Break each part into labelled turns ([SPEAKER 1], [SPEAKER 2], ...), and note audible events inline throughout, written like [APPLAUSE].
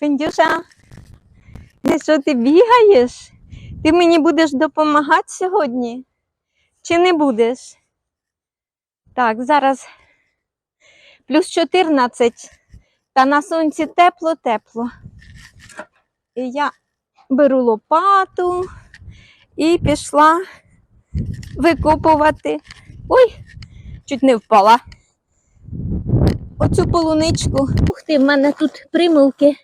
[SPEAKER 1] Фендюша, що ти бігаєш? Ти мені будеш допомагати сьогодні? Чи не будеш? Так, зараз плюс 14, та на сонці тепло-тепло. І я беру лопату і пішла викопувати. Ой, чуть не впала. Оцю полуничку. Ух ти, в мене тут примулки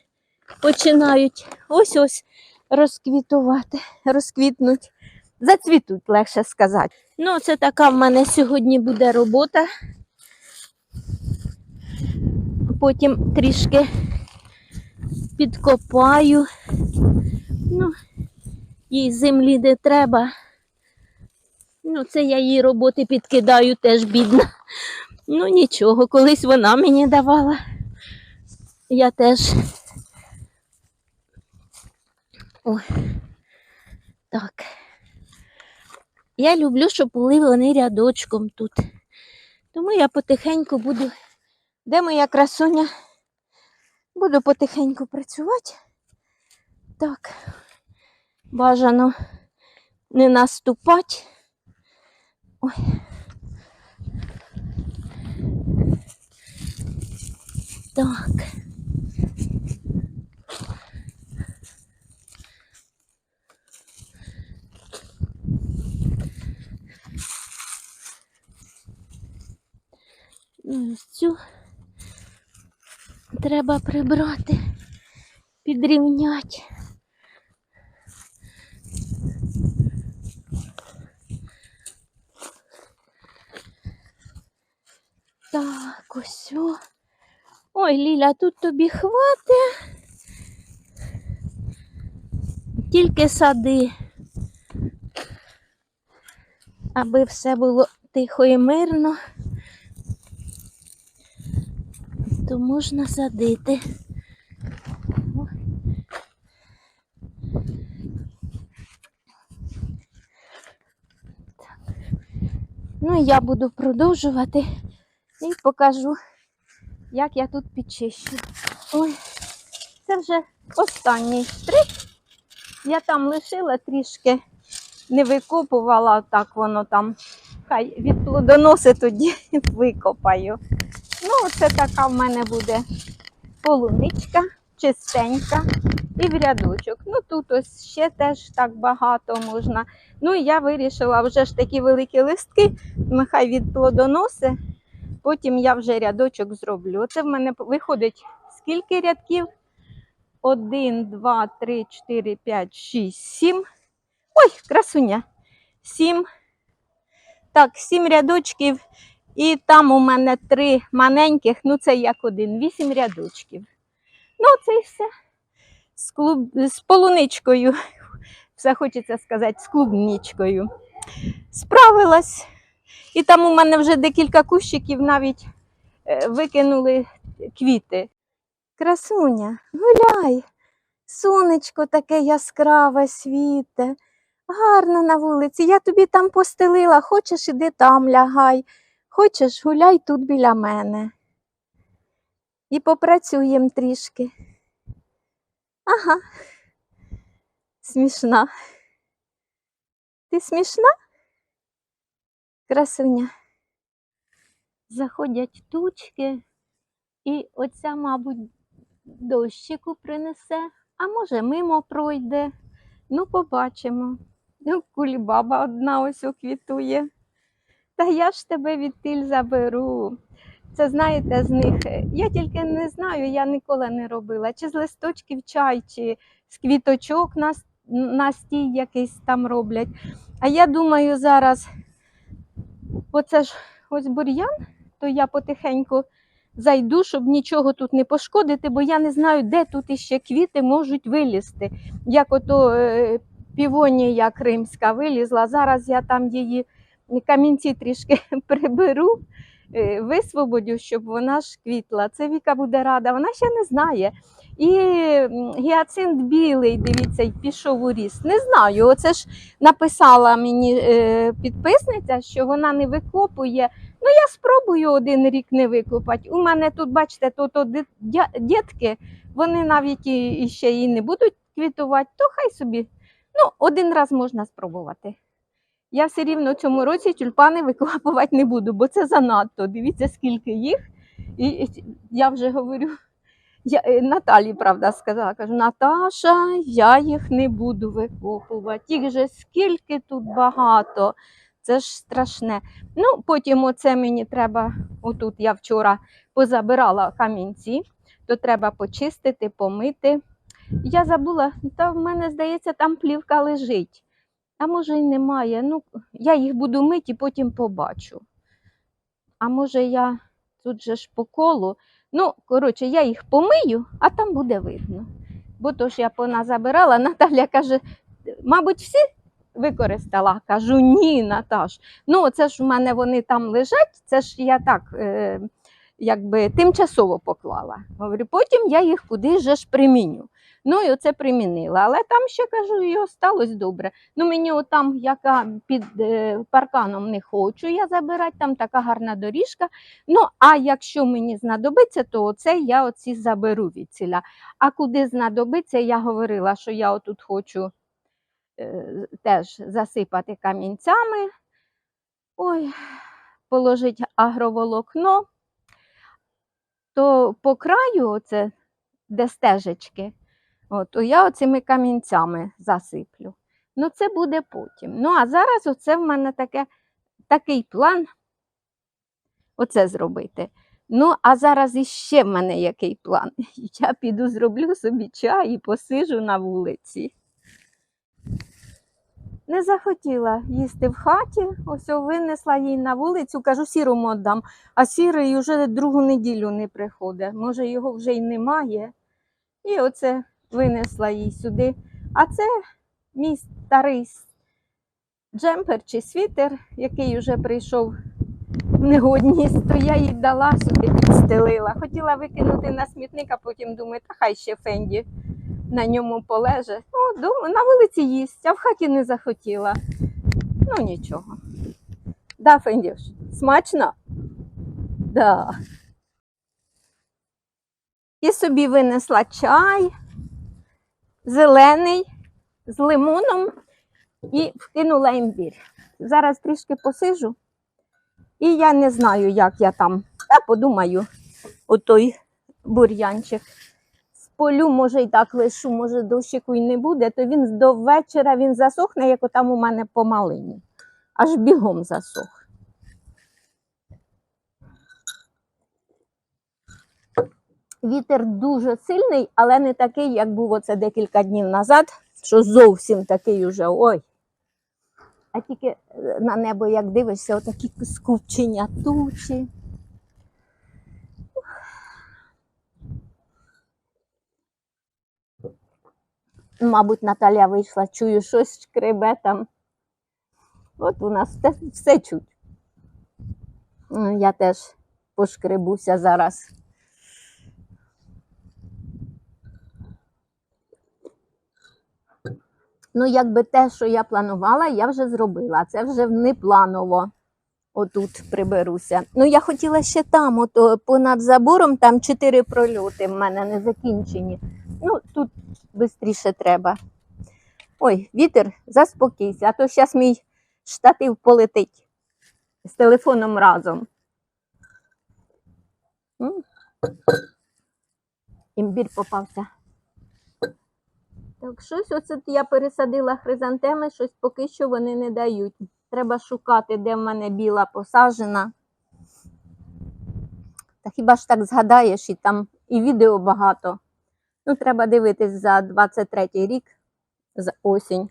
[SPEAKER 1] починають ось-ось розквітувати, розквітнуть. Зацвітуть, легше сказати. Ну, це така в мене сьогодні буде робота. Потім трішки підкопаю. Ну, їй землі не треба. Ну, це я її роботи підкидаю теж бідна. Ну нічого, колись вона мені давала. Я теж. Ой. Так. Я люблю, щоб були вони рядочком тут. Тому я потихеньку буду. Де моя красуня? Буду потихеньку працювати. Так. Бажано не наступати. Ой. Так. Ось Цю треба прибрати, підрівняти. Так, ось. Ой, Ліля, тут тобі хватить. Тільки сади. Аби все було тихо і мирно, то можна садити. Ну, і я буду продовжувати і покажу як я тут підчищу. Ой, це вже останній штрих. Я там лишила трішки, не викопувала, так воно там. Хай від плодоноси тоді [LAUGHS] викопаю. Ну, це така в мене буде полуничка, чистенька і в рядочок. Ну тут ось ще теж так багато можна. Ну я вирішила вже ж такі великі листки, нехай від плодоноси. Потім я вже рядочок зроблю. Оце в мене виходить скільки рядків? Один, два, три, чотири, п'ять, шість, сім. Ой, красуня. Сім. Так, сім рядочків. І там у мене три маленьких, ну це як один, вісім рядочків. Ну, це і все. З, клуб... з полуничкою. [LAUGHS] Все хочеться сказати, з клубничкою. Справилась. І там у мене вже декілька кущиків навіть е, викинули квіти. Красуня, гуляй, сонечко таке яскраве світе, гарно на вулиці. Я тобі там постелила, хочеш іди там лягай, хочеш гуляй тут біля мене. І попрацюємо трішки. Ага, смішна. Ти смішна? Красуня. Заходять тучки, і оця, мабуть, дощику принесе, а може, мимо пройде. Ну, побачимо. Ну, кулібаба одна ось оквітує. Та я ж тебе відтиль заберу. Це знаєте, з них. е, Я тільки не знаю, я ніколи не робила. Чи з листочків чай, чи з квіточок на, с- настій якийсь там роблять. А я думаю, зараз оце ж ось бур'ян, то я потихеньку зайду, щоб нічого тут не пошкодити, бо я не знаю, де тут іще квіти можуть вилізти. Як ото е, півонія кримська вилізла. Зараз я там її камінці трішки [LAUGHS] приберу, е, висвободю, щоб вона ж квітла. Це Віка буде рада, вона ще не знає. І гіацинт білий, дивіться, пішов у ріст. Не знаю. Оце ж написала мені е, підписниця, що вона не викопує. Ну, я спробую один рік не викопати. У мене тут, бачите, от дітки, вони навіть ще і не будуть квітувати, то хай собі. Ну, один раз можна спробувати. Я все рівно цьому році тюльпани викопувати не буду, бо це занадто. Дивіться, скільки їх. І і я вже говорю, я, е, Наталі, правда, сказала, кажу, Наташа, я їх не буду викопувати. Їх же скільки тут багато. Це ж страшне. Ну, потім оце мені треба, отут я вчора позабирала камінці, то треба почистити, помити. Я забула, та в мене, здається, там плівка лежить. А може й немає. Ну, я їх буду мити і потім побачу. А може я тут же ж по колу. Ну, коротше, я їх помию, а там буде видно. Бо то ж я поназабирала, [LAUGHS] Наталя каже, мабуть, всі використала. Кажу, ні, Наташ. Ну, це ж в мене вони там лежать, це ж я так е, якби тимчасово поклала. Говорю, потім я їх куди ж приміню. Ну і оце примінила. Але там ще кажу, і осталось добре. Ну мені отам, яка під е, парканом не хочу я забирати, там така гарна доріжка. Ну, а якщо мені знадобиться, то оце я оці заберу від ціля. А куди знадобиться, я говорила, що я отут хочу е, теж засипати камінцями. Ой, положити агроволокно, то по краю, оце, де стежечки, от, то я оцими камінцями засиплю. Ну, це буде потім. Ну, а зараз оце в мене таке, такий план оце зробити. Ну, а зараз іще в мене який план. [LAUGHS] Я піду зроблю собі чай і посижу на вулиці. Не захотіла їсти в хаті, ось винесла їй на вулицю, кажу, сірому віддам, а сірий вже другу неділю не приходить. Може, його вже й немає. І оце винесла їй сюди. А це мій старий джемпер чи світер, який вже прийшов в негодність, то я їй дала сюди, підстелила. Хотіла викинути на смітник, а потім думаю, та хай ще Фенді на ньому полеже. Ну, думаю, на вулиці їсть, а в хаті не захотіла. Ну, нічого. Да, Фендюш, смачно? Да. І собі винесла чай зелений з лимоном і вкинула імбір. Зараз трішки посижу. І я не знаю, як я там. Та подумаю, отой бур'янчик. Сполю, може, і так лишу, може, дощику і не буде, то він до вечора він засохне, як отам у мене по малині. Аж бігом засох. Вітер дуже сильний, але не такий, як був оце декілька днів назад, що зовсім такий уже ой. А тільки е, на небо, як дивишся, отакі скупчення тучі. Мабуть, Наталя вийшла, чую, щось шкребе там. От у нас все, все чуть. Я теж пошкребуся зараз. Ну, якби те, що я планувала, я вже зробила. Це вже непланово. Отут приберуся. Ну, я хотіла ще там, ото понад забором, там чотири прольоти в мене не закінчені. Ну, тут швидше треба. Ой, вітер, заспокійся, а то зараз мій штатив полетить з телефоном разом. Імбір попався. Так, щось оце я пересадила хризантеми, щось поки що вони не дають. Треба шукати, де в мене біла посаджена. Та хіба ж так згадаєш, і там і відео багато. Ну, треба дивитись за 23 рік, за осінь.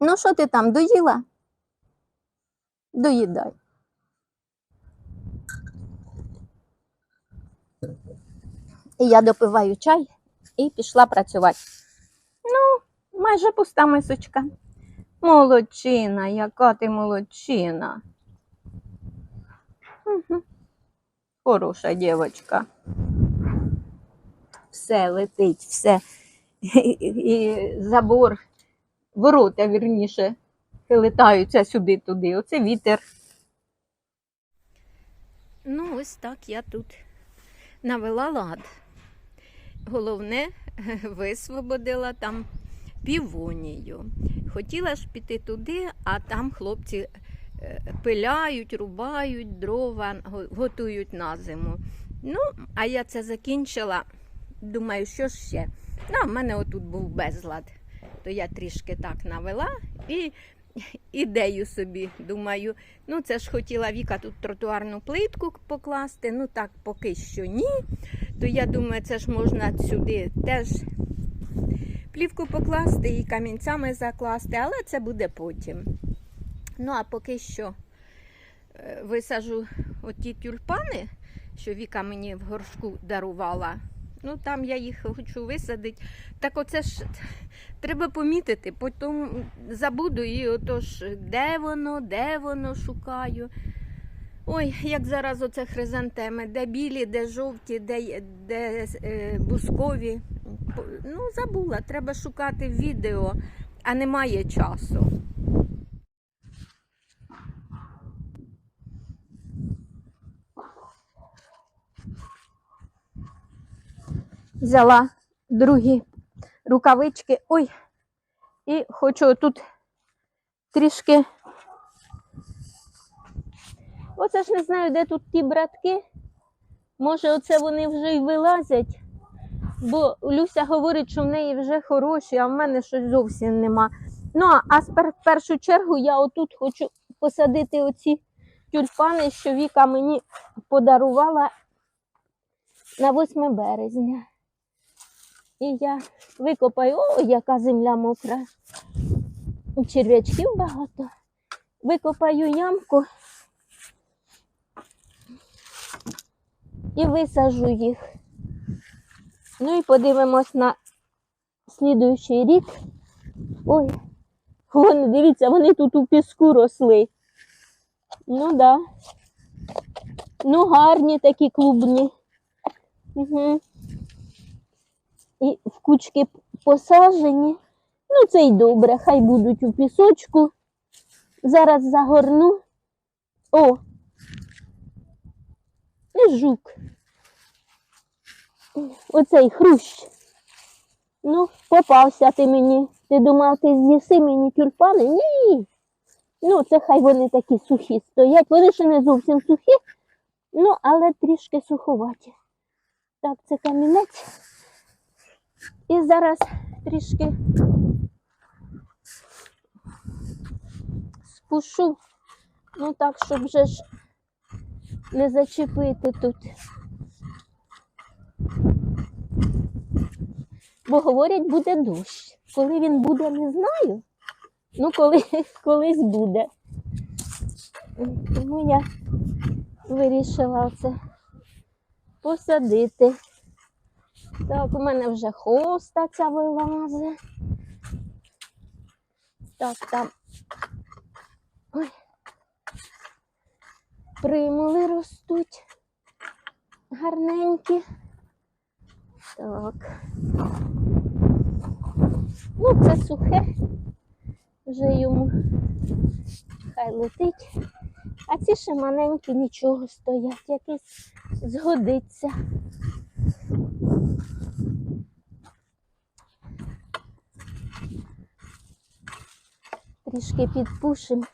[SPEAKER 1] Ну, що ти там, доїла? Доїдай. І я допиваю чай і пішла працювати. Ну, майже пуста мисочка. Молодчина, яка ти молодчина. Угу. Хороша дівчинка. Все летить, все. І, і забор ворота, вірніше, летаються сюди-туди. Оце вітер. Ну, ось так я тут навела лад. Головне, [LAUGHS] висвободила там півонію. Хотіла ж піти туди, а там хлопці е, пиляють, рубають дрова, готують на зиму. Ну, а я це закінчила. Думаю, що ще? Ну, в мене отут був безлад. То я трішки так навела і [LAUGHS] ідею собі думаю. Ну, це ж хотіла Віка тут тротуарну плитку покласти. Ну так, поки що ні. То я думаю, це ж можна сюди теж плівку покласти і камінцями закласти, але це буде потім. Ну, а поки що е, висажу оті тюльпани, що Віка мені в горшку дарувала. Ну, там я їх хочу висадити. Так оце ж треба помітити, потім забуду і отож, де воно, де воно шукаю. Ой, як зараз оце хризантеми, де білі, де жовті, де, де е, бускові. Ну, забула, треба шукати відео, а немає часу. Взяла другі рукавички. Ой, і хочу тут трішки. Оце ж не знаю, де тут ті братки. Може, оце вони вже й вилазять. Бо Люся говорить, що в неї вже хороші, а в мене щось зовсім нема. Ну, а в першу чергу я отут хочу посадити оці тюльпани, що Віка мені подарувала на 8 березня. І я викопаю, о, яка земля мокра. Черв'ячків багато. Викопаю ямку і висажу їх. Ну і подивимось на слідуючий рік. Ой, вон, дивіться, вони тут у піску росли. Ну да. Ну, гарні такі клубні. Угу. І в кучки посаджені. Ну, це й добре, хай будуть у пісочку. Зараз загорну. О! І жук. Оцей хрущ. Ну, попався ти мені. Ти думав, ти з'їси мені тюльпани? Ні. Ну, це хай вони такі сухі стоять. Вони ще не зовсім сухі, ну, але трішки суховаті. Так, це камінець. І зараз трішки спушу. Ну так, щоб вже ж не зачепити тут. Бо говорять, буде дощ. Коли він буде, не знаю. Ну, коли, [LAUGHS] колись буде. Тому я вирішила це посадити. Так, у мене вже хоста ця вилазить. Так, там. Ой. Примули ростуть. Гарненькі. Так. Ну, це сухе. Вже йому хай летить. А ці ще маленькі нічого стоять, якийсь згодиться. Трішки підпушимо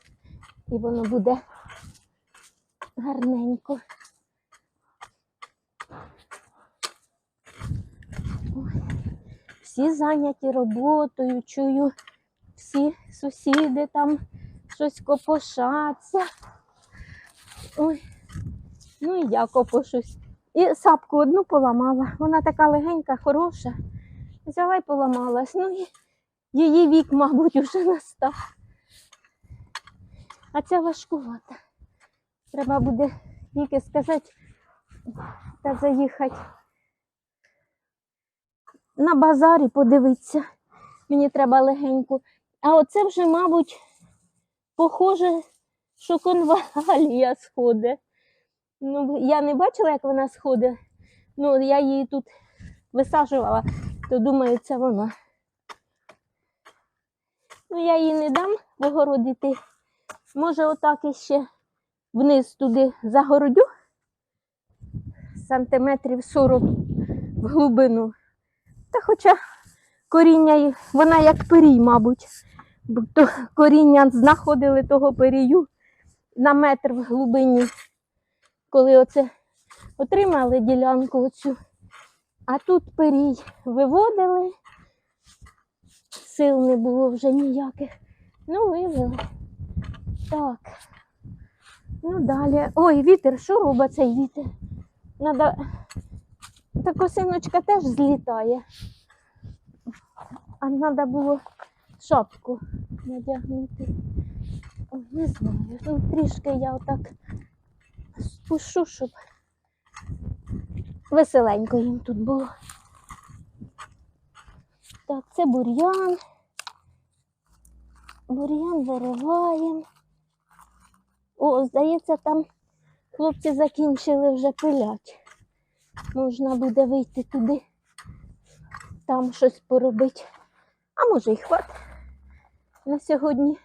[SPEAKER 1] і воно буде гарненько. Всі зайняті роботою, чую, всі сусіди там щось копошаться. Ой, ну і я копошусь. І сапку одну поламала. Вона така легенька, хороша. Взяла й поламалась. Ну і її вік, мабуть, уже настав. А ця важкувата. Треба буде тільки сказати та заїхати на базарі подивитися. Мені треба легенько. А оце вже, мабуть, похоже, що конвалія сходить. Ну, я не бачила, як вона сходить. Ну, я її тут висаджувала, то думаю, це вона. Ну, я її не дам в огород іти. Може, отак іще вниз туди загородю. Сантиметрів 40 в глибину. Та хоча коріння, вона як пирій, мабуть. Бо то коріння знаходили того пирію на метр в глибині, коли оце отримали ділянку оцю. А тут пирій виводили, сил не було вже ніяких. Ну, вивели. Так. Ну, далі. Ой, вітер, що робить цей вітер? Надо... Та косиночка теж злітає. А треба було шапку надягнути. Не знаю. Ну, трішки я отак спушу, щоб веселенько їм тут було. Так, це бур'ян. Бур'ян вириваємо. О, здається, там хлопці закінчили вже пилять. Можна буде вийти туди, там щось поробити. А може й хватить на сьогодні.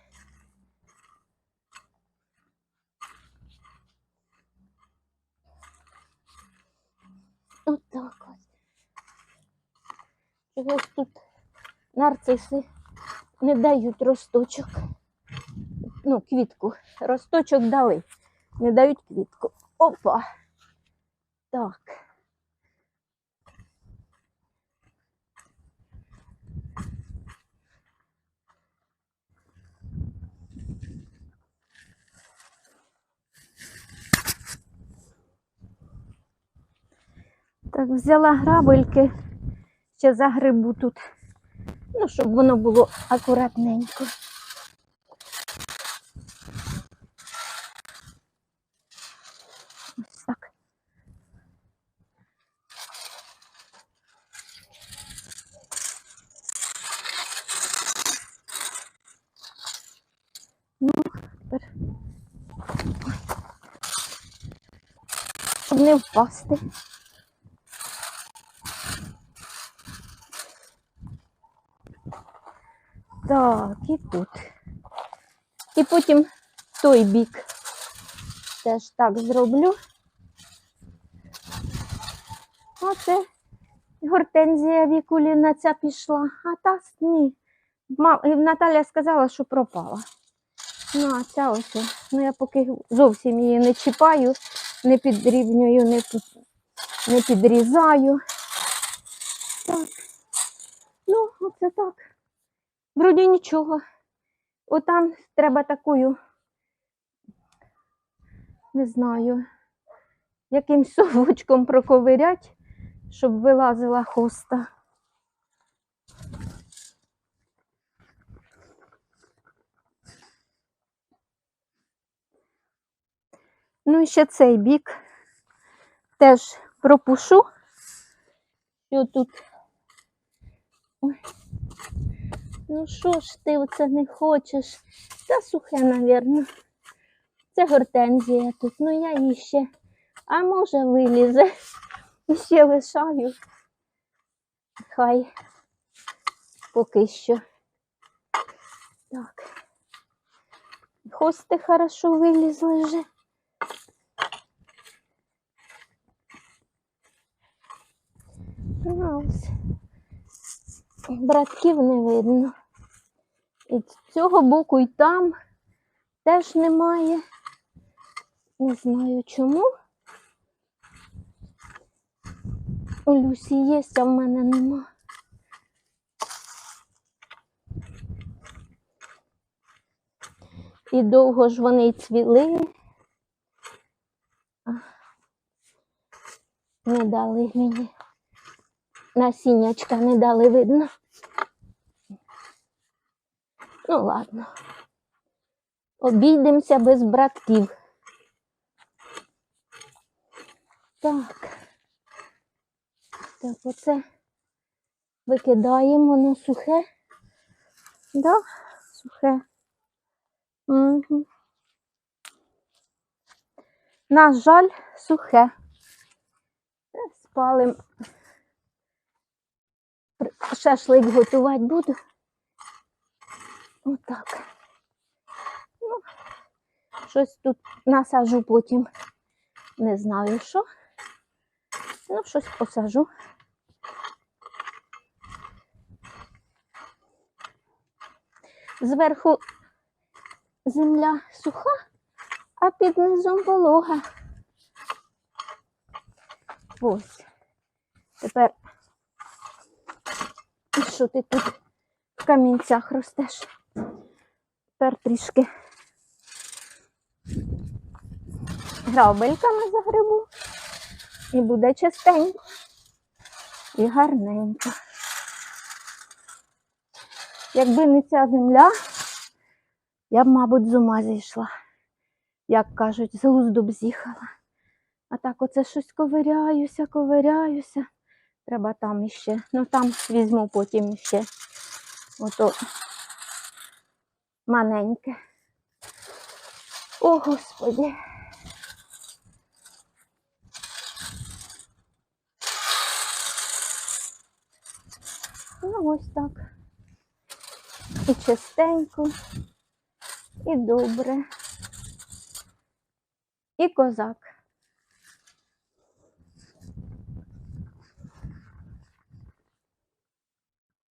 [SPEAKER 1] Отак ось. Чогось тут нарциси не дають росточок. Ну, квітку. Росточок дали. Не дають квітку. Опа. Так. Так, взяла грабельки, ще загрибу тут. Ну, щоб воно було акуратненько. Ось так. Ну, тепер. Ой. Щоб не впасти. Так, і тут. І потім той бік теж так зроблю. Оце гортензія вікуліна ця пішла, а та ні. Наталя сказала, що пропала. Ну, а ця ось. Ну, я поки зовсім її не чіпаю, не підрівнюю, не, під- не підрізаю. Так. Ну, оце так. Вроді нічого. Отам треба такою, не знаю, якимсь совочком проковирять, щоб вилазила хоста. Ну і ще цей бік теж пропушу. І отут. Ой. Ну що ж ти оце не хочеш? Та сухе, навірно. Це гортензія тут. Ну я її ще. А може вилізе. Ще лишаю. Хай поки що. Так. Хости хорошо вилізли вже. Ну, ось. Братків не видно. І цього боку, і там теж немає. Не знаю чому. У Люсі є, а в мене нема. І довго ж вони й цвіли. Не дали мені. Насіннячка не дали видно. Ну, ладно. Обійдемося без братків. Так. Так, оце викидаємо на сухе. Да, сухе. Угу. На жаль, сухе. Спалим. Шашлик готувати буду. Отак. Ну, щось тут насажу потім. Не знаю що. Ну, щось посажу. Зверху земля суха, а під низом волога. Ось. Тепер, що ти тут в камінцях ростеш? Тепер трішки грабельками загребу. І буде чистенько і гарненько. Якби не ця земля, я б, мабуть, з ума зійшла. Як кажуть, з глузду б з'їхала. А так оце щось ковиряюся, ковиряюся. Треба там іще. Ну там візьму потім іще. Ото маленьке. О, Господи. Ну, ось так. І чистенько, і добре. І козак.